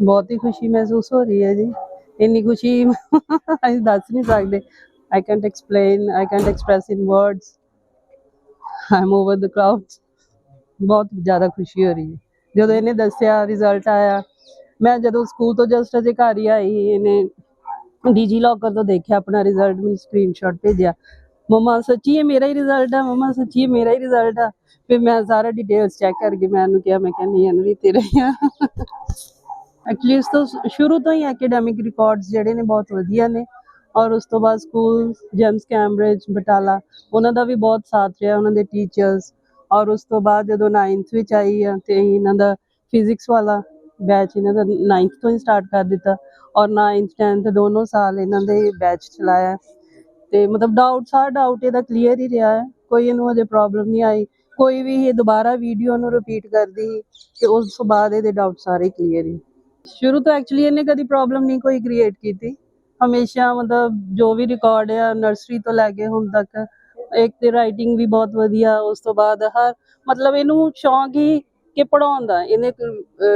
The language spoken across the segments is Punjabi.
ਬਹੁਤ ਹੀ ਖੁਸ਼ੀ ਮਹਿਸੂਸ ਹੋ ਰਹੀ ਹੈ ਜੀ ਇੰਨੀ ਖੁਸ਼ੀ ਅਸੀਂ ਦੱਸ ਨਹੀਂ ਸਕਦੇ I can't explain I can't express in words I'm over the clouds ਬਹੁਤ ਜ਼ਿਆਦਾ ਖੁਸ਼ੀ ਹੋ ਰਹੀ ਹੈ ਜਦੋਂ ਇਹਨੇ ਦੱਸਿਆ ਰਿਜ਼ਲਟ ਆਇਆ ਮੈਂ ਜਦੋਂ ਸਕੂਲ ਤੋਂ ਜਸਟ ਅਜੇ ਘਰ ਹੀ ਆਈ ਇਹਨੇ ਡੀਜੀ ਲੋਕਰ ਤੋਂ ਦੇਖਿਆ ਆਪਣਾ ਰਿਜ਼ਲਟ ਮੈਨੂੰ ਸਕਰੀਨਸ਼ਾਟ ਭੇਜਿਆ ਮਮਾ ਸੱਚੀ ਇਹ ਮੇਰਾ ਹੀ ਰਿਜ਼ਲਟ ਆ ਮਮਾ ਸੱਚੀ ਇਹ ਮੇਰਾ ਹੀ ਰਿਜ਼ਲਟ ਆ ਫਿਰ ਮੈਂ ਸਾਰਾ ਡਿਟੇਲਸ ਚੈੱਕ ਕਰਕੇ ਮੈਂ ਉਹਨੂੰ ਕਿਹਾ ਮੈਂ ਕਿਹਾ ਨਹੀਂ ਅਨਰੀ ਤੇਰੇ ਆ ਐਕਚੁਅਲੀ ਉਸ ਤੋਂ ਸ਼ੁਰੂ ਤੋਂ ਹੀ ਅਕੈਡੈਮਿਕ ਰਿਕਾਰਡਸ ਜਿਹੜੇ ਨੇ ਬਹੁਤ ਵਧੀਆ ਨੇ ਔਰ ਉਸ ਤੋਂ ਬਾਅਦ ਸਕੂਲ ਜੈਮਸ ਕੈਮਬ੍ਰਿਜ ਬਟਾਲਾ ਉਹਨਾਂ ਦਾ ਵੀ ਬਹੁਤ ਸਾਥ ਰਿਹਾ ਉਹਨਾਂ ਦੇ ਟੀਚਰਸ ਔਰ ਉਸ ਤੋਂ ਬਾਅਦ ਜਦੋਂ 9th ਵਿੱਚ ਆਈ ਤੇ ਇਹਨਾਂ ਦਾ ਫਿਜ਼ਿਕਸ ਵਾਲਾ ਬੈਚ ਇਹਨਾਂ ਦਾ 9th ਤੋਂ ਹੀ ਸਟਾਰਟ ਕਰ ਦਿੱਤਾ ਔਰ 9th 10th ਦੋਨੋਂ ਸਾਲ ਇਹਨਾਂ ਦੇ ਬੈਚ ਚਲਾਇਆ ਤੇ ਮਤਲਬ ਡਾਊਟ ਸਾਰ ਡਾਊਟ ਇਹਦਾ ਕਲੀਅਰ ਹੀ ਰਿਹਾ ਹੈ ਕੋਈ ਇਹਨੂੰ ਅਜੇ ਪ੍ਰੋਬਲਮ ਨਹੀਂ ਆਈ ਕੋਈ ਵੀ ਇਹ ਦੁਬਾਰਾ ਵੀਡੀਓ ਨੂੰ ਰਿਪੀਟ ਕਰਦੀ ਤੇ ਉਸ ਤੋਂ ਬਾਅਦ ਇਹਦੇ ਡਾਊਟ ਸਾਰੇ ਕਲੀਅਰ ਹੀ ਸ਼ੁਰੂ ਤੋਂ ਐਕਚੁਅਲੀ ਇਹਨੇ ਕਦੀ ਪ੍ਰੋਬਲਮ ਨਹੀਂ ਕੋਈ ਕ੍ਰੀਏਟ ਕੀਤੀ ਹਮੇਸ਼ਾ ਮਤਲਬ ਜੋ ਵੀ ਰਿਕਾਰਡ ਆ ਨਰਸਰੀ ਤੋਂ ਲੈ ਕੇ ਹੁਣ ਤੱਕ ਇੱਕ ਤੇ ਰਾਈਟਿੰਗ ਵੀ ਬਹੁਤ ਵਧੀਆ ਉਸ ਤੋਂ ਬਾਅਦ ਹਰ ਮਤਲਬ ਇਹਨੂੰ ਸ਼ੌਂਕ ਹੀ ਕਿ ਪੜਾਉਂਦਾ ਦਾ ਇਹਨੇ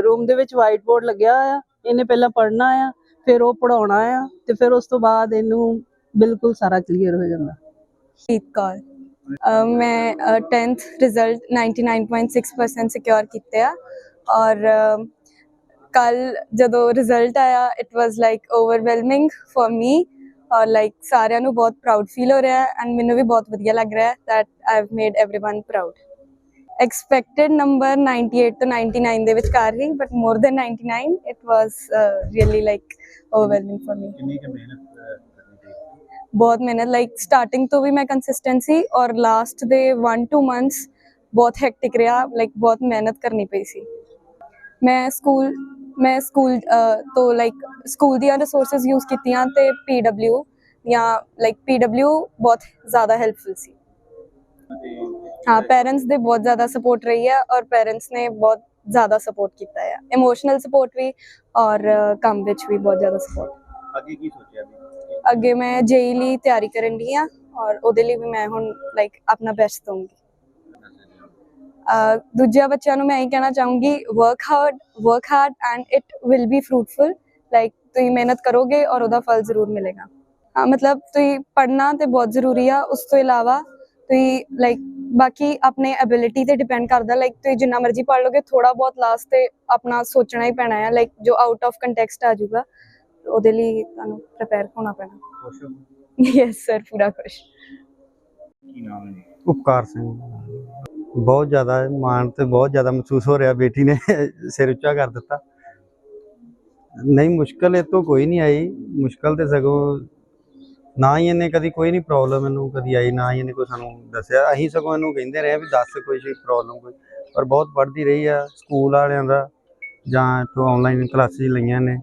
ਰੂਮ ਦੇ ਵਿੱਚ ਵਾਈਟ ਬੋਰਡ ਲੱਗਿਆ ਆ ਇਹਨੇ ਪਹਿਲਾਂ ਪੜਨਾ ਆ ਫਿਰ ਉਹ ਪੜਾਉਣਾ ਆ ਤੇ ਫਿਰ ਉਸ ਤੋਂ ਬਾਅਦ ਇਹਨੂੰ ਬਿਲਕੁਲ ਸਾਰਾ ਕਲੀਅਰ ਹੋ ਜਾਂਦਾ ਸ਼ੀਤ ਕਾਲ ਮੈਂ 10th ਰਿਜ਼ਲਟ 99.6% ਸਿਕਿਉਰ ਕੀਤੇ ਆ ਔਰ ਕੱਲ ਜਦੋਂ ਰਿਜ਼ਲਟ ਆਇਆ it was like overwhelming for me ਔਰ ਲਾਈਕ ਸਾਰਿਆਂ ਨੂੰ ਬਹੁਤ ਪ੍ਰਾਊਡ ਫੀਲ ਹੋ ਰਿਹਾ ਐਂਡ ਮੈਨੂੰ ਵੀ ਬਹੁਤ ਵਧੀਆ ਲੱਗ ਰਿਹਾ that I have made everyone proud expected number 98 ਤੋਂ 99 ਦੇ ਵਿੱਚ ਕਰ ਰਹੀ but more than 99 it was really like overwhelming for me ਬਹੁਤ ਮਿਹਨਤ ਲਾਈਕ ਸਟਾਰਟਿੰਗ ਤੋਂ ਵੀ ਮੈਂ ਕੰਸਿਸਟੈਂਸੀ ਔਰ ਲਾਸਟ ਦੇ 1-2 ਮੰਥਸ ਬਹੁਤ ਹੈਕਟਿਕ ਰਿਹਾ ਲਾਈਕ ਬਹੁਤ ਮਿਹਨਤ ਕਰਨੀ ਪਈ ਸੀ ਮੈਂ ਸਕੂਲ ਮੈਂ ਸਕੂਲ ਤੋਂ ਲਾਈਕ ਸਕੂਲ ਦੀਆਂ ਰਿਸੋਰਸਸ ਯੂਜ਼ ਕੀਤੀਆਂ ਤੇ ਪੀਡਬਲਿਊ ਜਾਂ ਲਾਈਕ ਪੀਡਬਲਿਊ ਬਹੁਤ ਜ਼ਿਆਦਾ ਹੈਲਪਫੁਲ ਸੀ ਹਾਂ ਪੇਰੈਂਟਸ ਦੇ ਬਹੁਤ ਜ਼ਿਆਦਾ ਸਪੋਰਟ ਰਹੀ ਹੈ ਔਰ ਪੇਰੈਂਟਸ ਨੇ ਬਹੁਤ ਜ਼ਿਆਦਾ ਸਪੋਰਟ ਕੀਤਾ ਹੈ ਇਮੋਸ਼ਨਲ ਸਪੋਰਟ ਵੀ ਔਰ ਕੰਮ ਵਿੱਚ ਵੀ ਬਹੁਤ ਜ਼ਿਆਦਾ ਸਪੋਰਟ ਅੱਗੇ ਕੀ ਸੋਚਿਆ ਅੱਗੇ ਮੈਂ ਜੇਈ ਲਈ e e ਤਿਆਰੀ ਕਰਨ ਦੀ ਆ ਔਰ ਉਹਦੇ ਲਈ ਵੀ ਮੈਂ ਹੁਣ ਲਾਈਕ ਆਪਣਾ ਬੈਸਟ ਦਵਾਂਗੀ ਦੂਜਿਆਂ ਬੱਚਿਆਂ ਨੂੰ ਮੈਂ ਇਹ ਕਹਿਣਾ ਚਾਹੂੰਗੀ work hard work hard and it will be fruitful like ਤੁਸੀਂ ਮਿਹਨਤ ਕਰੋਗੇ ਔਰ ਉਹਦਾ ਫਲ ਜ਼ਰੂਰ ਮਿਲੇਗਾ ਹਾਂ ਮਤਲਬ ਤੁਸੀਂ ਪੜਨਾ ਤੇ ਬਹੁਤ ਜ਼ਰੂਰੀ ਆ ਉਸ ਤੋਂ ਇਲਾਵਾ ਤੁਸੀਂ ਲਾਈਕ ਬਾਕੀ ਆਪਣੇ ਐਬਿਲਿਟੀ ਤੇ ਡਿਪੈਂਡ ਕਰਦਾ ਲਾਈਕ ਤੁਸੀਂ ਜਿੰਨਾ ਮਰਜ਼ੀ ਪੜ ਲੋਗੇ ਥੋੜਾ ਬਹੁਤ ਲਾਸਟ ਤੇ ਆਪਣਾ ਸੋਚਣਾ ਹੀ ਪੈਣਾ ਹੈ ਲਾਈਕ ਜੋ ਆਊਟ ਆਫ ਕੰਟੈਕਸਟ ਆ ਜਾਊਗਾ ਉਹਦੇ ਲਈ ਤੁਹਾਨੂੰ ਪ੍ਰਪੇਅਰ ਹੋਣਾ ਪੈਣਾ ਯੈਸ ਸਰ ਪੂਰਾ ਕੁਸ਼ ਕੀ ਨਾਮ ਹੈ ਉਪਕਾਰ ਸਿੰਘ ਬਹੁਤ ਜ਼ਿਆਦਾ ਮਾਣ ਤੇ ਬਹੁਤ ਜ਼ਿਆਦਾ ਮਹਿਸੂਸ ਹੋ ਰਿਹਾ ਬੇਟੀ ਨੇ ਸਿਰ ਉੱਚਾ ਕਰ ਦਿੱਤਾ ਨਹੀਂ ਮੁਸ਼ਕਲ ਇਹ ਤੋਂ ਕੋਈ ਨਹੀਂ ਆਈ ਮੁਸ਼ਕਲ ਤੇ ਸਗੋਂ ਨਾ ਹੀ ਇਹਨੇ ਕਦੀ ਕੋਈ ਨਹੀਂ ਪ੍ਰੋਬਲਮ ਇਹਨੂੰ ਕਦੀ ਆਈ ਨਾ ਹੀ ਇਹਨੇ ਕੋਈ ਸਾਨੂੰ ਦੱਸਿਆ ਅਸੀਂ ਸਗੋਂ ਇਹਨੂੰ ਕਹਿੰਦੇ ਰਹੇ ਵੀ ਦੱਸ ਕੋਈ ਸ਼ੀ ਪ੍ਰੋਬਲਮ ਕੋਈ ਪਰ ਬਹੁਤ ਵੱਡੀ ਰਹੀ ਆ ਸਕੂਲ ਵਾਲਿਆਂ ਦਾ ਜਾਂ ਤੋਂ ਆਨਲਾਈਨ ਕਲਾਸਾਂ ਲਈਆਂ ਨੇ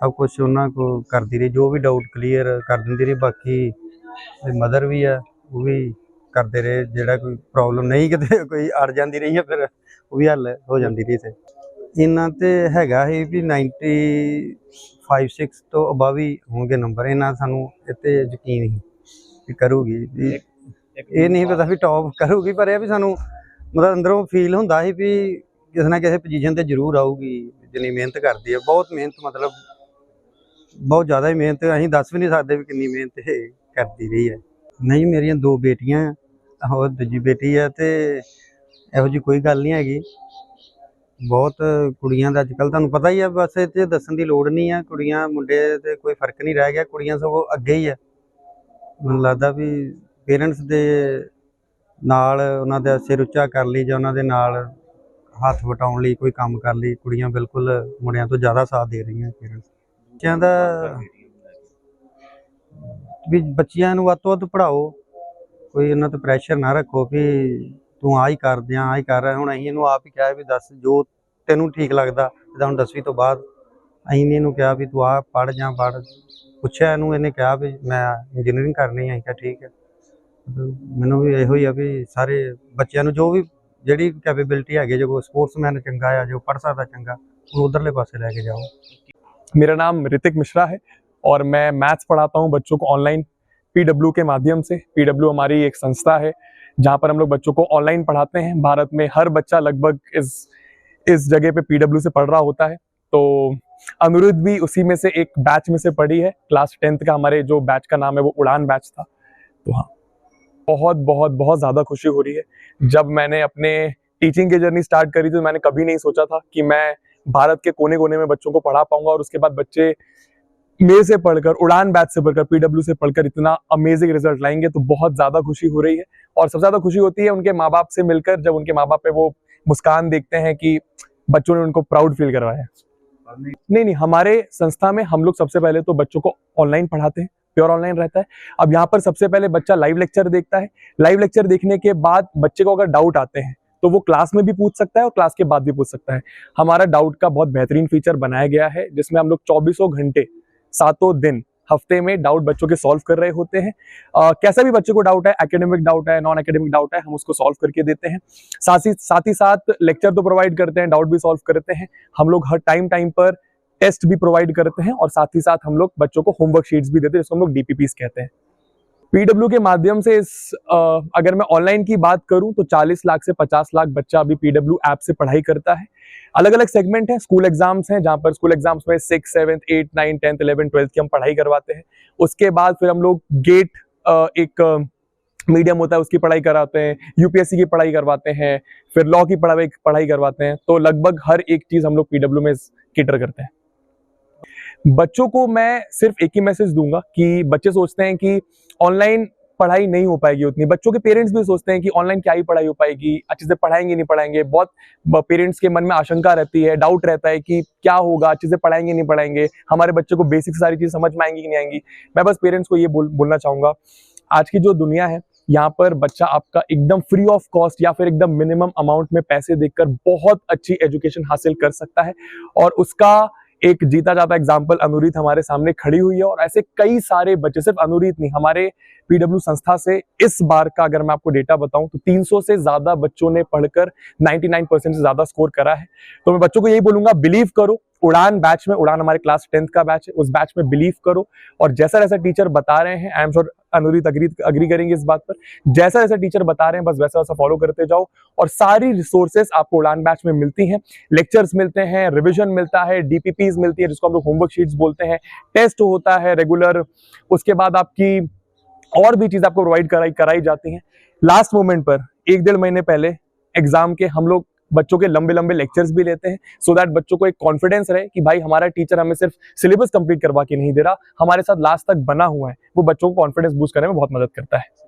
ਸਭ ਕੁਝ ਉਹਨਾਂ ਕੋ ਕਰਦੀ ਰਹੀ ਜੋ ਵੀ ਡਾਊਟ ਕਲੀਅਰ ਕਰ ਦਿੰਦੀ ਰਹੀ ਬਾਕੀ ਮਦਰ ਵੀ ਆ ਉਹ ਵੀ ਕਰਦੇ ਰਹੇ ਜਿਹੜਾ ਕੋਈ ਪ੍ਰੋਬਲਮ ਨਹੀਂ ਕਿਤੇ ਕੋਈ ਅੜ ਜਾਂਦੀ ਰਹੀ ਹੈ ਫਿਰ ਉਹ ਵੀ ਹੱਲ ਹੋ ਜਾਂਦੀ ਰਹੀ ਤੇ ਇਹਨਾਂ ਤੇ ਹੈਗਾ ਹੀ ਵੀ 95 6 ਤੋਂ ਅਬਵ ਹੀ ਹੋਣਗੇ ਨੰਬਰ ਇਹਨਾਂ ਸਾਨੂੰ ਇੱਥੇ ਯਕੀਨ ਹੀ ਕਿ ਕਰੂਗੀ ਇਹ ਨਹੀਂ ਪਤਾ ਵੀ ਟੌਪ ਕਰੂਗੀ ਪਰ ਇਹ ਵੀ ਸਾਨੂੰ ਮਤਲਬ ਅੰਦਰੋਂ ਫੀਲ ਹੁੰਦਾ ਸੀ ਵੀ ਕਿਸੇ ਨਾ ਕਿਸੇ ਪੋਜੀਸ਼ਨ ਤੇ ਜ਼ਰੂਰ ਆਊਗੀ ਜਿੰਨੀ ਮਿਹਨਤ ਕਰਦੀ ਹੈ ਬਹੁਤ ਮਿਹਨਤ ਮਤਲਬ ਬਹੁਤ ਜ਼ਿਆਦਾ ਹੀ ਮਿਹਨਤ ਅਸੀਂ ਦੱਸ ਵੀ ਨਹੀਂ ਸਕਦੇ ਵੀ ਕਿੰਨੀ ਮਿਹਨਤ ਇਹ ਕਰਦੀ ਰਹੀ ਹੈ ਨਹੀਂ ਮੇਰੀਆਂ ਦੋ ਬੇਟੀਆਂ ਆ ਉਹ ਦੂਜੀ ਬੇਟੀ ਆ ਤੇ ਇਹੋ ਜੀ ਕੋਈ ਗੱਲ ਨਹੀਂ ਹੈਗੀ ਬਹੁਤ ਕੁੜੀਆਂ ਦਾ ਅੱਜਕੱਲ ਤੁਹਾਨੂੰ ਪਤਾ ਹੀ ਆ ਬਸ ਇਹ ਤੇ ਦੱਸਣ ਦੀ ਲੋੜ ਨਹੀਂ ਆ ਕੁੜੀਆਂ ਮੁੰਡੇ ਤੇ ਕੋਈ ਫਰਕ ਨਹੀਂ ਰਹਿ ਗਿਆ ਕੁੜੀਆਂ ਸਭ ਅੱਗੇ ਹੀ ਆ ਮੈਨੂੰ ਲੱਗਦਾ ਵੀ ਪੇਰੈਂਟਸ ਦੇ ਨਾਲ ਉਹਨਾਂ ਦੇ ਸਿਰ ਉੱਚਾ ਕਰ ਲਈ ਜਾਂ ਉਹਨਾਂ ਦੇ ਨਾਲ ਹੱਥ ਵਟਾਉਣ ਲਈ ਕੋਈ ਕੰਮ ਕਰ ਲਈ ਕੁੜੀਆਂ ਬਿਲਕੁਲ ਮੁੰਡਿਆਂ ਤੋਂ ਜ਼ਿਆਦਾ ਸਾਥ ਦੇ ਰਹੀਆਂ ਪੇਰੈਂਟਸ ਬੱਚਿਆਂ ਦਾ ਵੀ ਬੱਚਿਆਂ ਨੂੰ ਵੱਧ ਤੋਂ ਵੱਧ ਪੜਾਓ ਕੋਈ ਇਹਨਾਂ ਤੇ ਪ੍ਰੈਸ਼ਰ ਨਾ ਰੱਖੋ ਵੀ ਤੂੰ ਆਹ ਹੀ ਕਰਦੇ ਆ ਆਹ ਹੀ ਕਰ ਰਿਹਾ ਹੁਣ ਅਸੀਂ ਇਹਨੂੰ ਆਪ ਹੀ ਕਿਹਾ ਵੀ ਦੱਸ ਜੋ ਤੈਨੂੰ ਠੀਕ ਲੱਗਦਾ ਜਦੋਂ ਹੁਣ 10ਵੀਂ ਤੋਂ ਬਾਅਦ ਅਸੀਂ ਨੇ ਇਹਨੂੰ ਕਿਹਾ ਵੀ ਤੂੰ ਆਹ ਪੜ ਜਾ ਪੜ ਪੁੱਛਿਆ ਇਹਨੂੰ ਇਹਨੇ ਕਿਹਾ ਵੀ ਮੈਂ ਇੰਜੀਨੀਅਰਿੰਗ ਕਰਨੀ ਹੈ ਕਿਹਾ ਠੀਕ ਹੈ ਮੈਨੂੰ ਵੀ ਇਹੋ ਹੀ ਆ ਵੀ ਸਾਰੇ ਬੱਚਿਆਂ ਨੂੰ ਜੋ ਵੀ ਜਿਹੜੀ ਕੈਪੇਬਿਲਿਟੀ ਹੈਗੀ ਜੋ ਸਪੋਰਟਸਮੈਨ ਚੰਗਾ ਆ ਜੋ ਪੜ ਸਕਦਾ ਚੰਗਾ ਉਹਨੂੰ ਉਧਰਲੇ ਪਾਸੇ ਲੈ ਕੇ ਜਾਓ ਮੇਰਾ ਨਾਮ ਰਿਤਿਕ ਮਿਸ਼ਰਾ ਹੈ ਔਰ ਮੈਂ ਮੈਥਸ ਪੜਾਤਾ ਹੂੰ ਬੱਚੋ ਕੋ ਆਨਲਾਈਨ पीडब्ल्यू के माध्यम से पीडब्ल्यू हमारी एक संस्था है जहाँ पर हम लोग बच्चों को ऑनलाइन पढ़ाते हैं भारत में हर बच्चा लगभग इस इस जगह पे पीडब्ल्यू से पढ़ रहा होता है तो अनुरुद्ध भी उसी में से एक बैच में से पढ़ी है क्लास टेंथ का हमारे जो बैच का नाम है वो उड़ान बैच था तो हाँ बहुत बहुत बहुत ज़्यादा खुशी हो रही है जब मैंने अपने टीचिंग की जर्नी स्टार्ट करी थी तो मैंने कभी नहीं सोचा था कि मैं भारत के कोने कोने में बच्चों को पढ़ा पाऊंगा और उसके बाद बच्चे मे से पढ़कर उड़ान बैच से पढ़कर पीडब्ल्यू से पढ़कर इतना अमेजिंग रिजल्ट लाएंगे तो बहुत ज्यादा खुशी हो रही है और सबसे ज्यादा खुशी होती है उनके माँ बाप से मिलकर जब उनके माँ बाप पे वो मुस्कान देखते हैं कि बच्चों ने उनको प्राउड फील करवाया नहीं नहीं हमारे संस्था में हम लोग सबसे पहले तो बच्चों को ऑनलाइन पढ़ाते हैं प्योर ऑनलाइन रहता है अब यहाँ पर सबसे पहले बच्चा लाइव लेक्चर देखता है लाइव लेक्चर देखने के बाद बच्चे को अगर डाउट आते हैं तो वो क्लास में भी पूछ सकता है और क्लास के बाद भी पूछ सकता है हमारा डाउट का बहुत बेहतरीन फीचर बनाया गया है जिसमें हम लोग चौबीसों घंटे सातों दिन हफ्ते में डाउट बच्चों के सॉल्व कर रहे होते हैं आ, कैसा भी बच्चों को डाउट है एकेडमिक डाउट है नॉन एकेडमिक डाउट है हम उसको सॉल्व करके देते हैं साथ ही साथ ही साथ लेक्चर तो प्रोवाइड करते हैं डाउट भी सॉल्व करते हैं हम लोग हर टाइम टाइम पर टेस्ट भी प्रोवाइड करते हैं और साथ ही साथ हम लोग बच्चों को होमवर्क शीट्स भी देते हैं जिसको हम लोग डीपीपीस कहते हैं पीडब्ल्यू के माध्यम से इस आ, अगर मैं ऑनलाइन की बात करूं तो 40 लाख से 50 लाख बच्चा अभी पीडब्ल्यू ऐप से पढ़ाई करता है अलग अलग सेगमेंट है स्कूल एग्जाम्स हैं जहां पर स्कूल एग्जाम्स में six seventh eight nine tenth eleven twelfth की हम पढ़ाई करवाते हैं उसके बाद फिर हम लोग गेट आ, एक मीडियम होता है उसकी पढ़ाई कराते हैं यूपीएससी की पढ़ाई करवाते हैं फिर लॉ की पढ़ाई पढ़ाई करवाते हैं तो लगभग हर एक चीज़ हम लोग पीडब्ल्यू में केटर करते हैं बच्चों को मैं सिर्फ एक ही मैसेज दूंगा कि बच्चे सोचते हैं कि ऑनलाइन पढ़ाई नहीं हो पाएगी उतनी बच्चों के पेरेंट्स भी सोचते हैं कि ऑनलाइन क्या ही पढ़ाई हो पाएगी अच्छे से पढ़ाएंगे नहीं पढ़ाएंगे बहुत पेरेंट्स के मन में आशंका रहती है डाउट रहता है कि क्या होगा अच्छे से पढ़ाएंगे नहीं पढ़ाएंगे हमारे बच्चे को बेसिक सारी चीज़ समझ में आएंगी कि नहीं आएंगी मैं बस पेरेंट्स को ये बोल बोलना चाहूंगा आज की जो दुनिया है यहाँ पर बच्चा आपका एकदम फ्री ऑफ कॉस्ट या फिर एकदम मिनिमम अमाउंट में पैसे देकर बहुत अच्छी एजुकेशन हासिल कर सकता है और उसका एक जीता जाता एग्जाम्पल अनुरीत हमारे सामने खड़ी हुई है और ऐसे कई सारे बच्चे सिर्फ अनुरीत नहीं हमारे पीडब्ल्यू संस्था से इस बार का अगर मैं आपको डेटा बताऊं तो 300 से ज्यादा बच्चों ने पढ़कर 99 परसेंट से ज्यादा स्कोर करा है तो मैं बच्चों को यही बोलूंगा बिलीव करो उड़ान बैच में उड़ान हमारे क्लास टेंथ का बैच है उस बैच में बिलीव करो और जैसा जैसा टीचर बता रहे हैं I am sure Anureet agree agree करेंगे इस बात पर जैसा जैसा टीचर बता रहे हैं बस वैसा वैसा फॉलो करते जाओ और सारी रिसोर्सेस आपको उड़ान बैच में मिलती हैं लेक्चर्स मिलते हैं रिविजन मिलता है डीपीपी मिलती है जिसको हम लोग होमवर्क शीट्स बोलते हैं टेस्ट होता है रेगुलर उसके बाद आपकी और भी चीज़ आपको प्रोवाइड कराई कराई जाती है लास्ट मोमेंट पर एक डेढ़ महीने पहले एग्जाम के हम लोग बच्चों के लंबे लंबे लेक्चर्स भी लेते हैं सो so दैट बच्चों को एक कॉन्फिडेंस रहे कि भाई हमारा टीचर हमें सिर्फ सिलेबस कंप्लीट करवा के नहीं दे रहा हमारे साथ लास्ट तक बना हुआ है वो बच्चों को कॉन्फिडेंस बूस्ट करने में बहुत मदद करता है